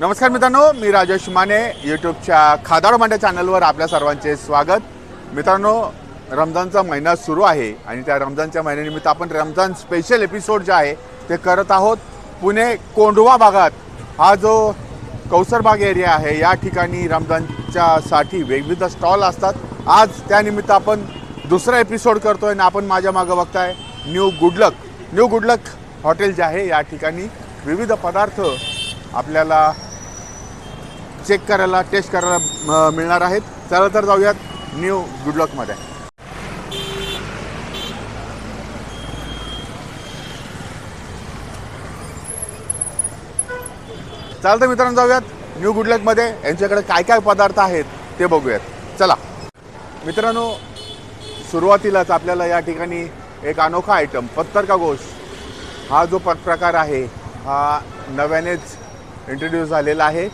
नमस्कार मित्रांनो मी राजेश माने यूट्यूबच्या खादाड मांड्या चॅनलवर आपल्या सर्वांचे स्वागत. मित्रांनो रमजानचा महिना सुरू आहे आणि त्या रमजानच्या महिन्यानिमित्त आपण रमजान स्पेशल एपिसोड जे आहे ते करत आहोत. पुणे कोंढवा भागात हा जो कौसरबाग एरिया आहे या ठिकाणी रमजानच्या साठी स्टॉल असतात. आज त्यानिमित्त आपण दुसरा एपिसोड करतोय आणि आपण माझ्या मागं बघताय new good luck new good luck hotel जे आहे या ठिकाणी विविध पदार्थ आपल्याला चेक करायला टेस्ट करायला मिळणार आहेत. चला तर जाऊयात न्यू गुडलकमध्ये चालतं मित्रांनो जाऊयात न्यू गुडलकमध्ये यांच्याकडे काय काय पदार्थ आहेत ते बघूयात. चला. मित्रांनो सुरुवातीलाच आपल्याला या ठिकाणी एक अनोखा आयटम पत्तर का गोश हा जो प- प्रकार आहे हा नव्यानेच इंट्रोड्यूस झालेला आहे.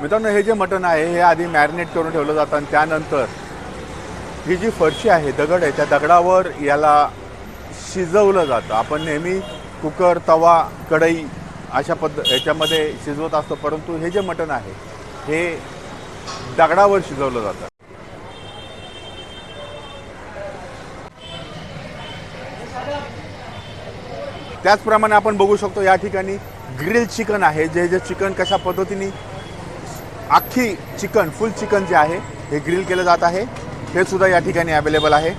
मित्रांनो हे जे मटण आहे हे आधी मॅरिनेट करून ठेवलं जातं आणि त्यानंतर ही जी फरशी आहे दगड आहे त्या दगडावर याला शिजवलं जातं. आपण नेहमी कुकर तवा कढई अशा पद्ध याच्यामध्ये शिजवत असतो परंतु हे जे मटण आहे हे दगडावर शिजवलं जातं. त्याचप्रमाणे आपण बघू शकतो या ठिकाणी ग्रिल चिकन आहे. जे जे चिकन कशा पद्धतीने अख्खी चिकन फुल चिकन जे आहे हे ग्रिल केलं जात आहे. हे सुद्धा या ठिकाणी अवेलेबल आहे.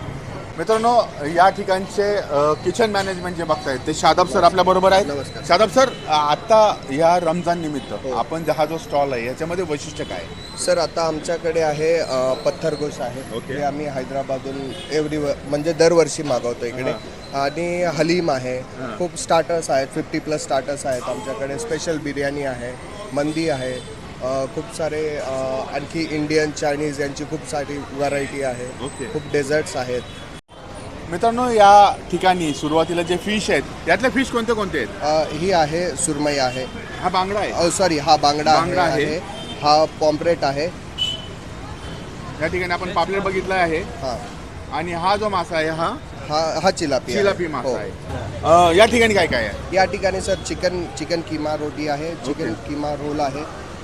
मित्रांनो या ठिकाणचे किचन मॅनेजमेंट जे बघतायत ते शादाब सर आपल्या बरोबर आहेत. शादाब सर आता या रमजान निमित्त आपण जे हा जो स्टॉल आहे याच्यामध्ये वैशिष्ट्य काय? सर आता आमच्याकडे आहे पत्थरगोश आहे. ओके. हे आम्ही हैदराबादून एव्हरी म्हणजे दरवर्षी मागवतो इकडे. आणि हलीम आहे. खूप स्टार्टर्स आहेत फिफ्टी प्लस स्टार्टर्स आहेत आमच्याकडे. स्पेशल बिर्याणी आहे मंदी आहे. खूप सारे आणखी इंडियन चायनीज यांची खूप सारी व्हरायटी आहे. खूप डेझर्ट्स आहेत. मित्रांनो या ठिकाणी सुरुवातीला जे फिश आहेत यातले फिश कोणते कोणते आहेत? ही आहे सुरमई आहे. हा बांगडा आहे. सॉरी हा बांगडा बांगडा आहे. आहे. हा पॉम्प्रेट आहे. या ठिकाणी आपण पापलेट बघितला आहे. हा. आणि हा जो मासा आहे हा? हा हा चिलापी आहे. चिलापी मासा हो. आहे. अ, या ठिकाणी काय काय आहे? या ठिकाणी सर चिकन चिकन किमा रोटी आहे. Chicken okay. किमा रोल आहे.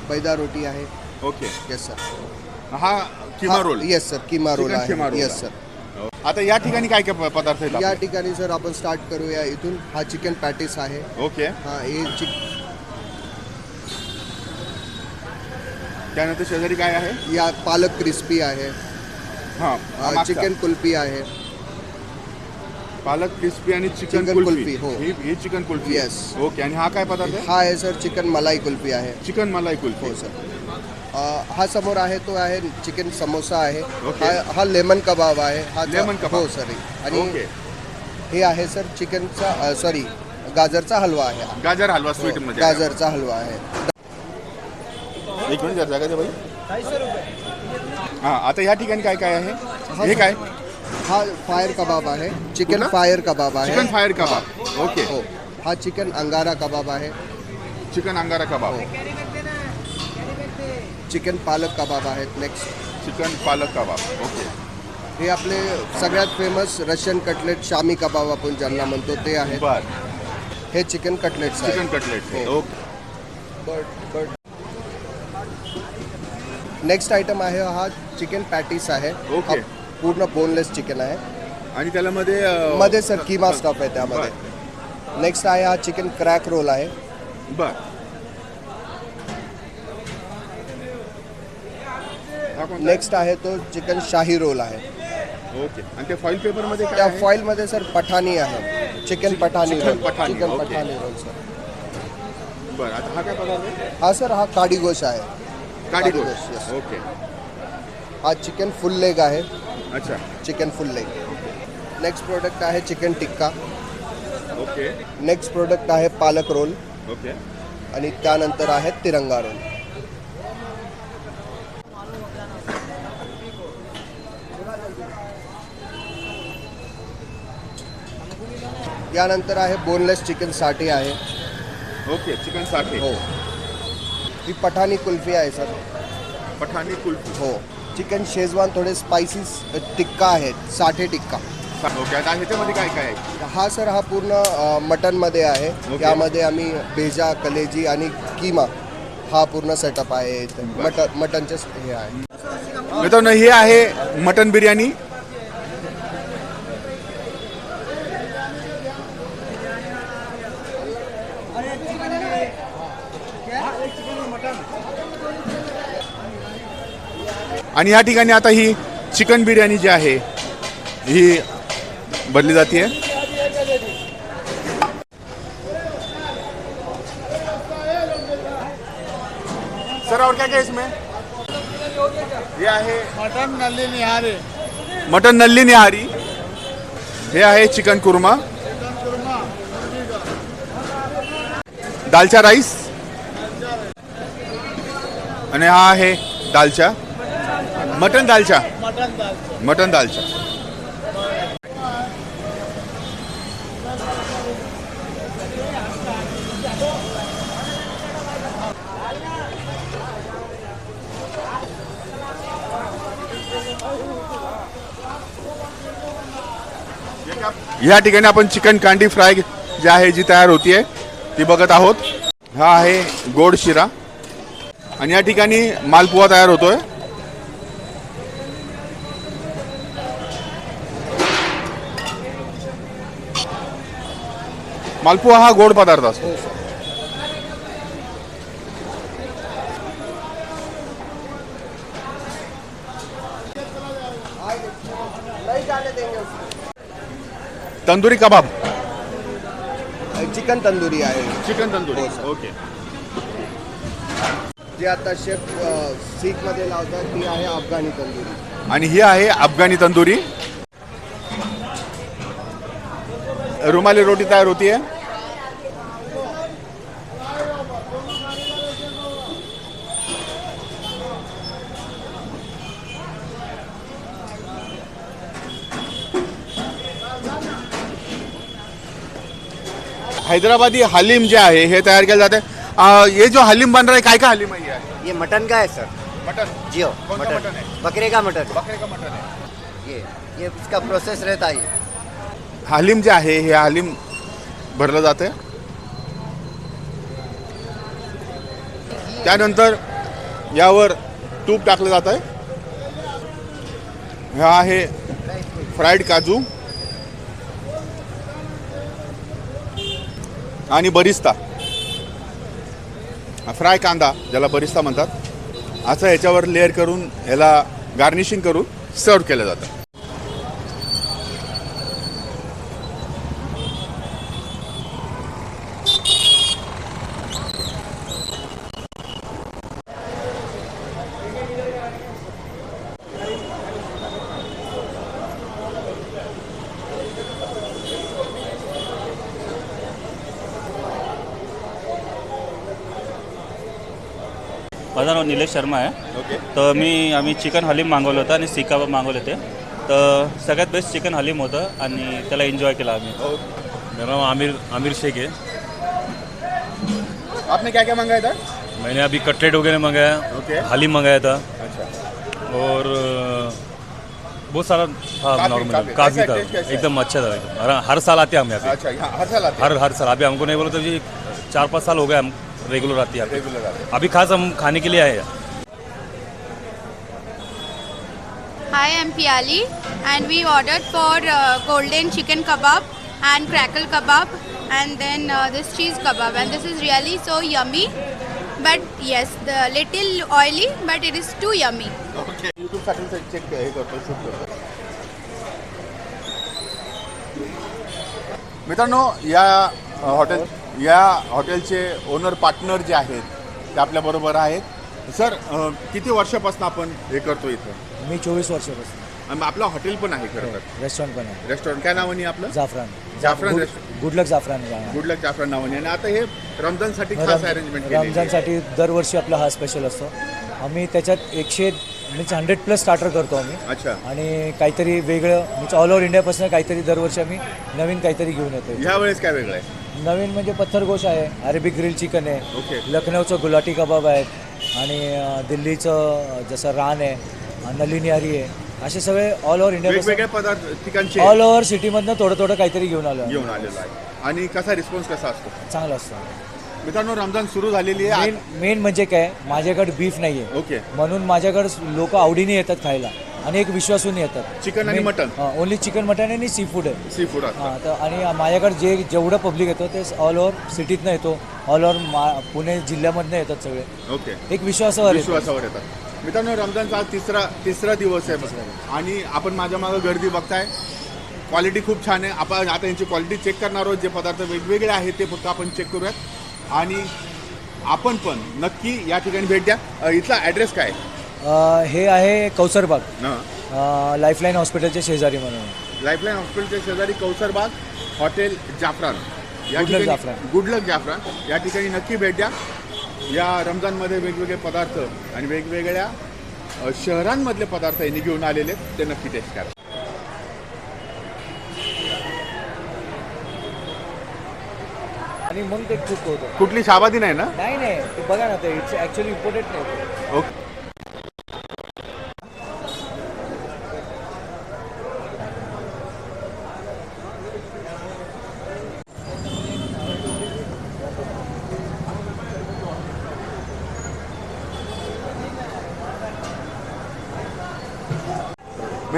बैदा रोटी आहे. ओके. येस सर हा keema roll. Yes sir keema roll chicken keema आहे रोल येस आहे. सर आता या ठिकाणी काय काय प- पदार्थ आहेत या आपले? ठिकाणी सर आपण स्टार्ट करूया इथून. हा चिकन पॅटीस आहे. ओके. हा हे चिक त्यानंतर शेजारी काय आहे? या पालक क्रिस्पी आहे. हा मागचा. चिकन कुल्फी आहे. पालक क्रिस्पी आणि चिकन चिकन कुल्फी. कुल्फी, हो. ही ही चिकन कुल्फी. Yes. ओके आणि हा काय पदार्थ आहे? हा आहे सर चिकन मलाई कुल्फी आहे. चिकन मलाई कुल्फी. हो सर अ, हा समोर आहे तो आहे चिकन समोसा आहे. ओके. हा हा लेमन कबाब आहे. हा लेमन कबाब. हो सर आणि ओके हे आहे सर चिकनचा सॉरी गाजरचा हलवा आहे. हा. गाजर हलवा स्वीट हो, मध्ये. गाजरचा हलवा आहे. एक मिनिट जरा जागा दे बाई हा आता या ठिकाणी काय काय आहे? हे काय? हा फायर कबाब आहे चिकन फायर कबाब है। Chicken fire kebab. ओके। हो। हा चिकन अंगारा कबाब आहे चिकन अंगारा कबाब। चिकन पालक कबाब आहेत नेक्स्ट चिकन पालक कबाब। ओके। हे आपले सगळ्यात famous Russian cutlet shami kebab आपण ज्यांना म्हणतो ते बर. हे chicken cutlets chicken cutlet okay. But but next item आहे हा चिकन पॅटीस आहे. ओके. हा पूर्ण बोनलेस चिकन आहे. आणि त्याला मध्ये अ, मध्ये सर किमा स्टॉप आहे त्यामध्ये. नेक्स्ट आहे हा चिकन क्रॅक रोल आहे. बर. हा कोणता? नेक्स्ट आहे तो चिकन शाही रोल आहे. ओके. आणि फॉईल पेपर मध्ये काय त्या आहे? सर पठाणी आहे. Chicken pathani chicken roll pathani, chicken okay. Pathani roll sir बर. आता हा काय पदार्थ आहे? हा सर हा काडी गोश आहे. काडी काडी गोश. गोश, yes. ओके. हा चिकन फुल लेग आहे. अच्छा. Chicken full leg. Next product आहे chicken tikka. Okay. Next product आहे पालक रोल. ओके. आणि त्यानंतर आहे तिरंगा रोल. यानंतर आहे बोनलेस चिकन साठी आहे. ओके चिकन साठी. हो. ही पठाणी कुल्फी आहे सर. पठाणी कुल्फी. हो. चिकन शेजवान थोडे स्पायसीस टिक्का आहेत साठे टिक्का. ओके आता ह्याच्यामध्ये काय काय आहे? हा सर हा पूर्ण अ, मटनमध्ये आहे. यामध्ये आम्ही भेजा कलेजी आणि किमा हा पूर्ण सेटअप आहे मटन मटनचे हे आहे. मित्रांनो हे आहे मटन बिर्याणी. आणि या ठिकाणी आता ही चिकन बिर्याणी जी आहे ही बनली जाते सर और क्या क्या है इसमें? हे आहे मटन नल्ली निहारी. मटन नल्ली निहारी. हे आहे चिकन कुर्मा. दालचा राईस. आणि हा आहे दालचा. मटन दालचा. मटन दाल. मटन दालचा. या ठिकाणी आपण चिकन कांडी फ्राय जी आहे जी तयार होतीये ती बघत आहोत. हा आहे गोड शिरा. आणि या ठिकाणी मालपुवा तयार होतोय. मालपुवा हा गोड पदार्थ असतो. तंदुरी कबाब. चिकन तंदुरी आहे. चिकन तंदुरी. हो. ओके. जे आता शेफ सीखमध्ये लावतात ती आहे अफगाणी तंदुरी. आणि ही आहे अफगाणी तंदुरी. रुमाली रोटी तयार होतीये हैदराबादी हलीम जे आहे हे तयार केलं जाते अं, ये जो हलीम बन रहा है काय का हलीम है ये ये मटन का है सर? मटन. जियो कौन सा मटन है? बकरे का मटन? बकरे का मटन है ये ये इसका प्रोसेस रहता है ये. हालीम जे आहे हे हालीम भरलं जाते त्यानंतर यावर तूप टाकलं जात आहे हा आहे फ्राईड काजू. आणि बरिस्ता. फ्राय कांदा ज्याला बरिस्ता म्हणतात. असं ह्याच्यावर लेअर करून ह्याला गार्निशिंग करून सर्व केलं जातं. माझं नाव निलेश शर्मा आहे. ओके. तर मी आम्ही चिकन हलीम मागवलं होतं आणि सी कबाब मागवले होते. तर सगळ्यात बेस्ट चिकन हलीम होतं आणि त्याला एन्जॉय केला आम्ही. मेरा नाम आमिर आमिर शेख है आपने क्या क्या मंगाया था? मैंने अभी कटलेट वगैरह मंगाया ओके. हलीम मंगाया था। अच्छा। और अ, बहुत सारा था काफी- नॉर्मल काफी। काफ़ी कैसा था। है, टेस्ट कैसा? है? एकदम अच्छा था एकदम। हर, हर साल आते हैं हम यहाँ पे। अच्छा यहाँ हर साल आते हर हर साल। अभी हमको नहीं बोला तो जी चार पाँच साल हो गए हम रेगुलर आते हैं रेगुलर आते अभी खास हम खाने के लिए आए हैं Hi, I'm Piali, and we ordered for uh, golden chicken kebab and crackle kebab, and then uh, this cheese kebab, and this is really so yummy. But yes, the little oily, but it is too yummy. Okay यूट्यूबसाठी check हे करतो shoot करतो मित्रांनो या अ, hotel या हॉटेलचे owner partner जे आहेत ते आपल्याबरोबर आहेत. सर किती वर्षापासून आपण हे करतो इथं? मी चोवीस वर्षापासून. आणि आपलं हॉटेल पण आहे खरं तर. रेस्टॉरंट पण आहे. रेस्टॉरंट काय नावाने आपलं? जाफरान. जाफरान गुड- गुडलक जाफरान. गुडलक जाफरान नावाने. आणि आता हे रमजानसाठी खास रम- अरेंजमेंट केली रमजानसाठी दरवर्षी आपला हा स्पेशल असतो. आम्ही त्याच्यात एकशे म्हणजे हंड्रेड प्लस स्टार्टर करतो आम्ही. अच्छा. आणि काहीतरी वेगळं म्हणजे ऑल ओव्हर इंडियापासून काहीतरी दरवर्षी आम्ही नवीन काहीतरी घेऊन येतो. ह्या वेळेस काय वेगळं आहे? नवीन म्हणजे पत्थरगोश आहे अरेबिक ग्रिल चिकन आहे ओके. लखनौचं गुलाटी कबाब आहेत आणि अं, दिल्लीचं जसं रान आहे अं, नली निहारी आहे असे सगळे ऑल ओव्हर इंडिया पदार्थ ठिकाणचे. ऑल ओव्हर सिटीमधनं थोडं थोडं काहीतरी घेऊन आलो आहे. घेऊन आलेलो आहे. आणि कसा रिस्पॉन्स कसा असतो? चांगलं असतं. मित्रांनो रमजान सुरू झालेली आहे. मेन मेन म्हणजे काय? माझ्याकडे बीफ नाही आहे ओके. म्हणून माझ्याकडे लोक आवडीने येतात खायला. आणि एक विश्वासून येतात. चिकन आणि मटन ओनली चिकन मटन आणि सी फूड आहे. सी फूड हां तर आणि माझ्याकडे जे जेवढं पब्लिक येतो ते ऑल ओव्हर सिटीतनं येतो. ऑल ओव्हर मा पुणे जिल्ह्यामधनं येतात सगळे. ओके एक विश्वासावर येतो विश्वासावर येतात. मित्रांनो रमजानचा आज तिसरा तिसरा दिवस आहे. आणि आपण माझ्या मागं गर्दी बघताय. क्वालिटी खूप छान आहे. आपण आता यांची क्वालिटी चेक करणार आहोत. जे पदार्थ वेगवेगळे आहेत ते फक्त आपण चेक करूयात. आणि आपण पण नक्की या ठिकाणी भेट द्या. अ, इथला ॲड्रेस काय? अं, हे आहे कौसरबाग लाईफलाईन हॉस्पिटलच्या शेजारी म्हणून. लाईफलाईन हॉस्पिटलच्या शेजारी कौसरबाग हॉटेल जाफरान. या गुडलक ठिकाणी जाफरान. गुडलक जाफरान. या ठिकाणी नक्की भेट द्या. या रमजानमध्ये वेगवेगळे पदार्थ आणि वेगवेगळ्या अ, शहरांमधले पदार्थ यांनी घेऊन आलेले आहेत, ते नक्की टेस्ट करा. आणि मग ते कुक होतं. कुठली शाबादी नाही ना? नाही नाही. ते बघा ना ते इट्स ॲक्च्युली इम्पोर्टेड नाही. ओके.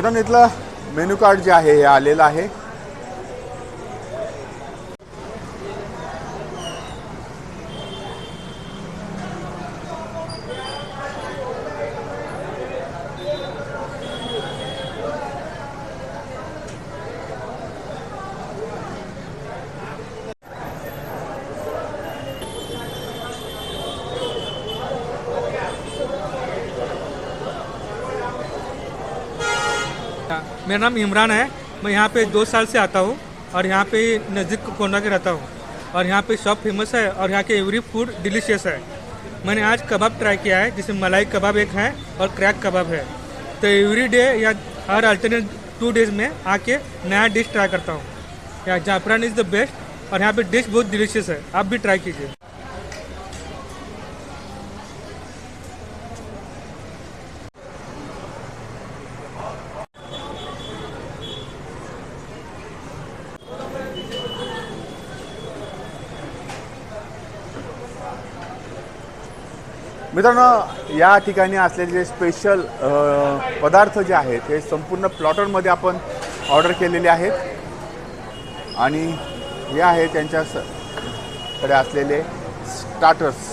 मित्रांनो इथलं मेन्यू कार्ड जे आहे हे आलेलं आहे. मेरा नाम इमरान है। मैं यहाँ पे दो साल से आता हूँ और यहाँ पे नज़दीक कोंडा के रहता हूँ और यहाँ पे शॉप फ़ेमस है और यहाँ के एवरी फ़ूड डिलीशियस है। मैंने आज कबाब ट्राई किया है जिसमें मलाई कबाब एक है और क्रैक कबाब है। तो एवरी डे या हर अल्टरनेट टू डेज़ में आके नया डिश ट्राई करता हूँ। यहाँ जाफरान इज़ द बेस्ट और यहाँ पे डिश बहुत डिलीशियस है, आप भी ट्राई कीजिए। मित्रांनो या ठिकाणी असलेले जे स्पेशल पदार्थ जे आहेत हे संपूर्ण प्लॉटरमध्ये आपण ऑर्डर केलेले आहेत. आणि हे आहे त्यांच्या कडे असलेले स्टार्टर्स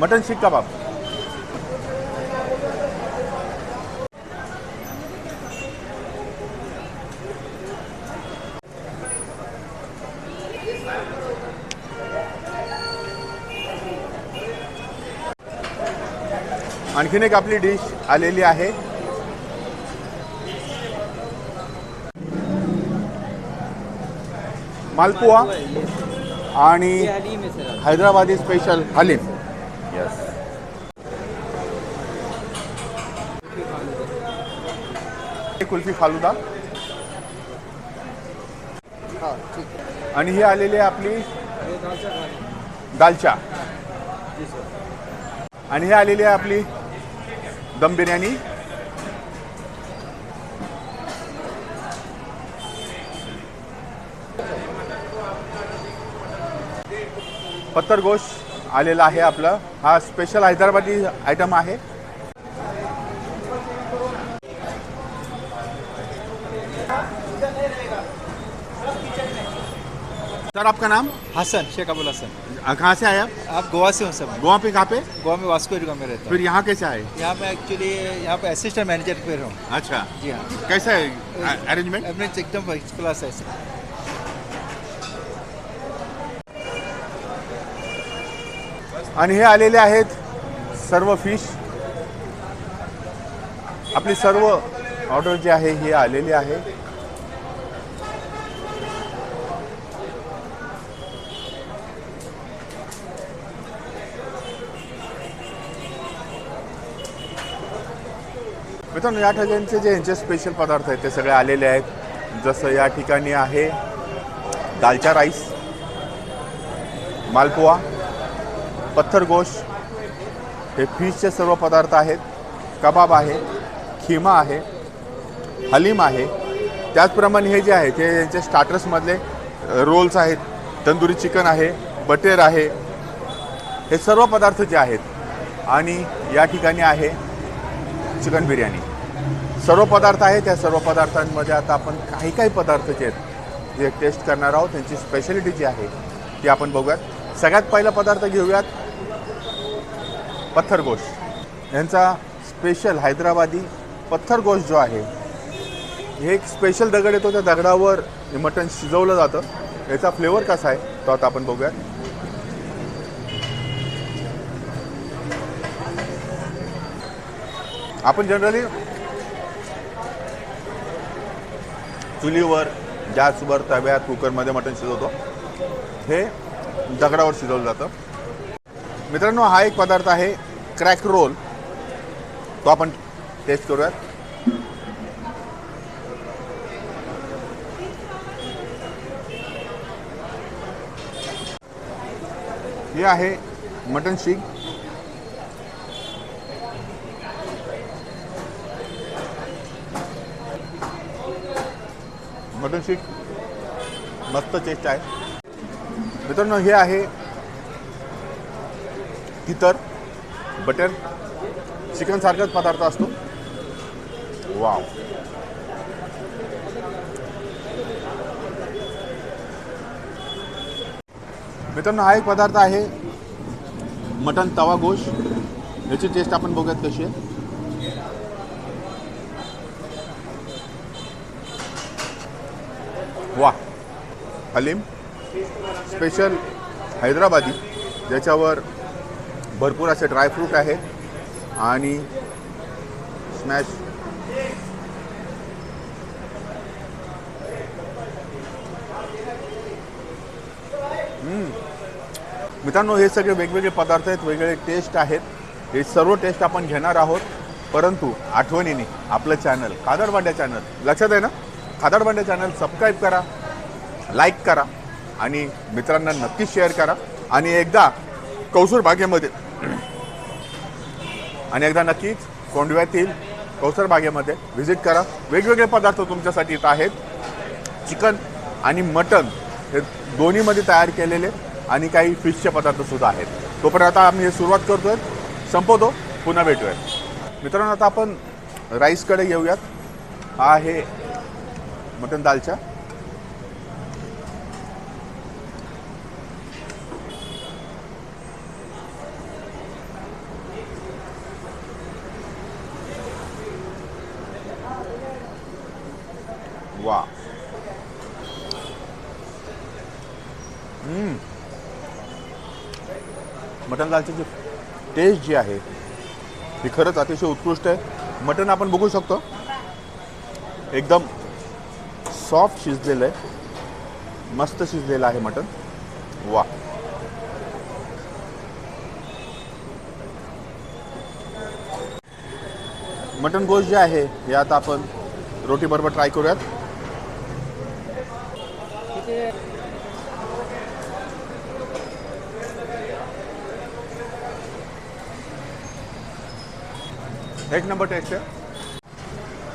मटन शिक्का कबाब. आणखीन एक आपली डिश आलेली आहे. मालपुआ आणि हैदराबादी स्पेशल हलीम. यस कुल्फी फालुदा. हां ठीक आहे आणि ही आलेली आहे आपली दालचा. आणि ही आलेली आहे आपली दम बिर्याणी. पत्तर गोश आलेला आहे आपलं. हा स्पेशल हैदराबादी आयटम आहे. सर आपका नाम? हसन शेख अबुल हसन. कहाँ से आए आप? आप गोवा से हो सब। गोवा पे कहाँ पे? गोवा में वास्को में रहता फिर यहाँ कैसे आए? यहाँ पे एक्चुअली यहाँ पे असिस्टेंट मैनेजर पे हूँ। अच्छा। जी हाँ। कैसा है? अरेंजमेंट अपने एकदम फ़र्स्ट क्लास है आणि हे आलेले आहेत सर्व फ़िश आपली सर्व ऑर्डर जी आहे ही आलेली आहे. मित्रांनो या ठिकाणचे जे यांचे स्पेशल पदार्थ आहेत ते सगळे आलेले आहेत. जसं या ठिकाणी आहे दालचा राईस मालपुआ पत्थरगोश हे फिशचे सर्व पदार्थ आहेत. कबाब आहे खिमा आहे हलीम आहे. त्याचप्रमाणे हे जे आहे ते यांचे स्टार्टर्समधले रोल्स आहेत. तंदुरी चिकन आहे बटेर आहे. हे सर्व पदार्थ जे आहेत आणि या ठिकाणी आहे चिकन बिर्याणी. सर्व पदार्थ आहेत. त्या सर्व पदार्थांमध्ये आता आपण काही काही पदार्थ जे आहेत जे टेस्ट करणार आहोत त्यांची स्पेशालिटी जी आहे ती आपण बघूयात. सगळ्यात पहिला पदार्थ घेऊयात. पत्थरगोश यांचा स्पेशल हैदराबादी पत्थरगोश जो आहे हे एक स्पेशल दगड येतो. त्या दगडावर हे मटण शिजवलं जातं. याचा फ्लेवर कसा आहे तो आता आपण बघूयात. आपण जनरली चुलीवर गॅसवर तव्यात कुकरमध्ये मटण शिजवतो. हे दगडावर शिजवलं जातं. मित्रांनो हा एक पदार्थ आहे क्रॅक रोल. तो आपण टेस्ट करूयात. हे आहे मटन शीक मटन मस्त टेस्ट आहे. मित्रांनो हे आहे तितर बटर चिकन सारखाच पदार्थ असतो. वाव मित्रांनो हा एक पदार्थ आहे मटन तवा गोश. याची टेस्ट आपण बघूयात कशी आहे वा हलीम स्पेशल हैदराबादी ज्याच्यावर भरपूर असे ड्रायफ्रूट आहेत आणि स्मॅश मित्रांनो हे सगळे वेगवेगळे पदार्थ आहेत वेगवेगळे टेस्ट आहेत. हे सर्व टेस्ट आपण घेणार आहोत. परंतु आठवणीने आपलं चॅनल खादरबांड्या चॅनल लक्षात आहे ना? खादरबांड्या चॅनल सबस्क्राईब करा. लाईक करा आणि मित्रांना नक्की शेअर करा. आणि एकदा कौसूर बागेमध्ये आणि एकदा नक्कीच कोंडव्यातील कौसर बागेमध्ये व्हिजिट करा. वेगवेगळे पदार्थ तुमच्यासाठी इथं आहेत. चिकन आणि मटन हे दोन्हीमध्ये तयार केलेले आणि काही फिशचे पदार्थसुद्धा आहेत. तोपर्यंत आता आम्ही हे सुरुवात करतोय. संपवतो. पुन्हा भेटूयात मित्रांनो आता आपण राईसकडे येऊयात. हा आहे मटन दालच्या वा हम्म. मटण दालची जी टेस्ट जी आहे ही खरंच अतिशय उत्कृष्ट आहे. मटण आपण बघू शकतो. एकदम सॉफ्ट शिजलेलं आहे. मस्त शिजलेलं आहे मटण. वा मटन गोष्ट जे आहे हे आता आपण रोटीबरोबर ट्राय करूयात. एक नंबर टेस्ट आहे.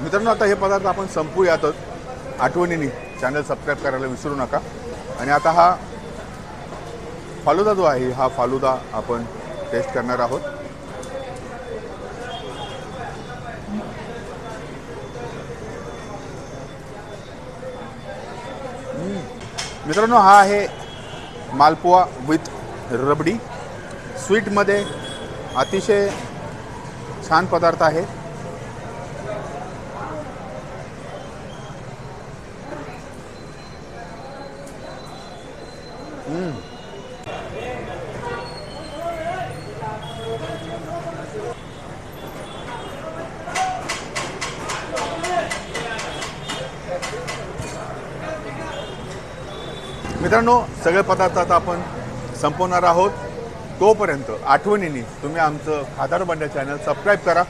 मित्रांनो आता हे पदार्थ आपण संपूयातच आठवणीने चॅनल सबस्क्राईब करायला विसरू नका. आणि आता हा फालुदा जो आहे हा फालुदा आपण टेस्ट करणार आहोत. मित्रांनो हा आहे मालपुआ विथ रबडी. स्वीटमध्ये अतिशय छान पदार्थ आहे. मित्रांनो सगळे पदार्थ आता आपण संपवणार आहोत. तोपर्यंत आठवणीने तुम्ही आमचं खादार बंड्या चॅनल सबस्क्राईब करा.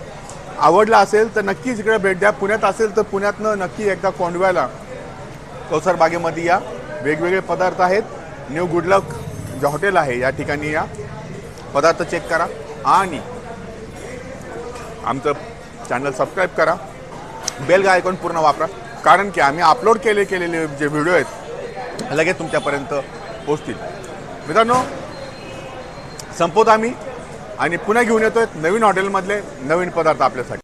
आवडला असेल तर नक्कीच इकडे भेट द्या. पुण्यात असेल तर पुण्यातनं नक्की एकदा कोंडव्याला कौसरबागेमध्ये या. वेगवेगळे पदार्थ आहेत. न्यू गुडलक जे हॉटेल आहे या ठिकाणी या. पदार्थ चेक करा. आणि आमचं चॅनल सबस्क्राईब करा. बेल आयकॉन पूर्ण वापरा. कारण की आम्ही अपलोड केले केलेले जे व्हिडिओ आहेत लगेच तुमच्यापर्यंत पोचतील मित्रांनो संपवत आम्ही. आणि पुन्हा घेऊन येतोय नवीन हॉटेलमधले नवीन पदार्थ आपल्यासाठी.